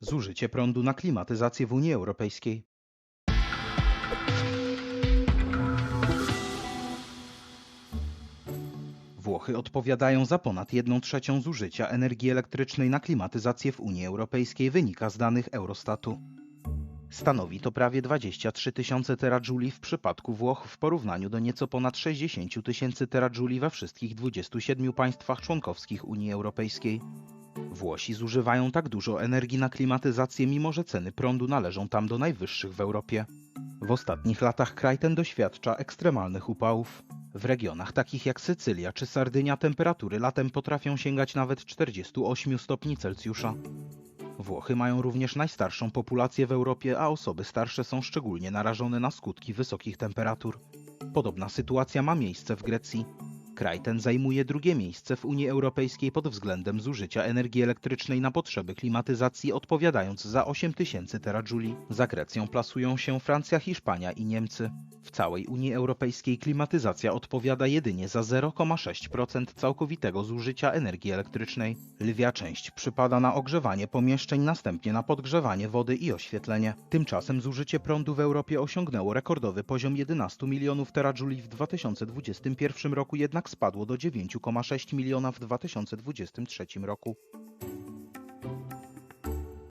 Zużycie prądu na klimatyzację w Unii Europejskiej. Włochy odpowiadają za ponad 1 trzecią zużycia energii elektrycznej na klimatyzację w Unii Europejskiej, wynika z danych Eurostatu. Stanowi to prawie 23 tysiące teradżuli w przypadku Włoch w porównaniu do nieco ponad 60 tysięcy teradżuli we wszystkich 27 państwach członkowskich Unii Europejskiej. Włosi zużywają tak dużo energii na klimatyzację, mimo że ceny prądu należą tam do najwyższych w Europie. W ostatnich latach kraj ten doświadcza ekstremalnych upałów. W regionach takich jak Sycylia czy Sardynia temperatury latem potrafią sięgać nawet 48 stopni Celsjusza. Włochy mają również najstarszą populację w Europie, a osoby starsze są szczególnie narażone na skutki wysokich temperatur. Podobna sytuacja ma miejsce w Grecji. Kraj ten zajmuje drugie miejsce w Unii Europejskiej pod względem zużycia energii elektrycznej na potrzeby klimatyzacji, odpowiadając za 8 tysięcy teradżuli. Za Grecją plasują się Francja, Hiszpania i Niemcy. W całej Unii Europejskiej klimatyzacja odpowiada jedynie za 0,6% całkowitego zużycia energii elektrycznej. Lwia część przypada na ogrzewanie pomieszczeń, następnie na podgrzewanie wody i oświetlenie. Tymczasem zużycie prądu w Europie osiągnęło rekordowy poziom 11 milionów teradżuli w 2021 roku, jednak spadło do 9,6 miliona w 2023 roku.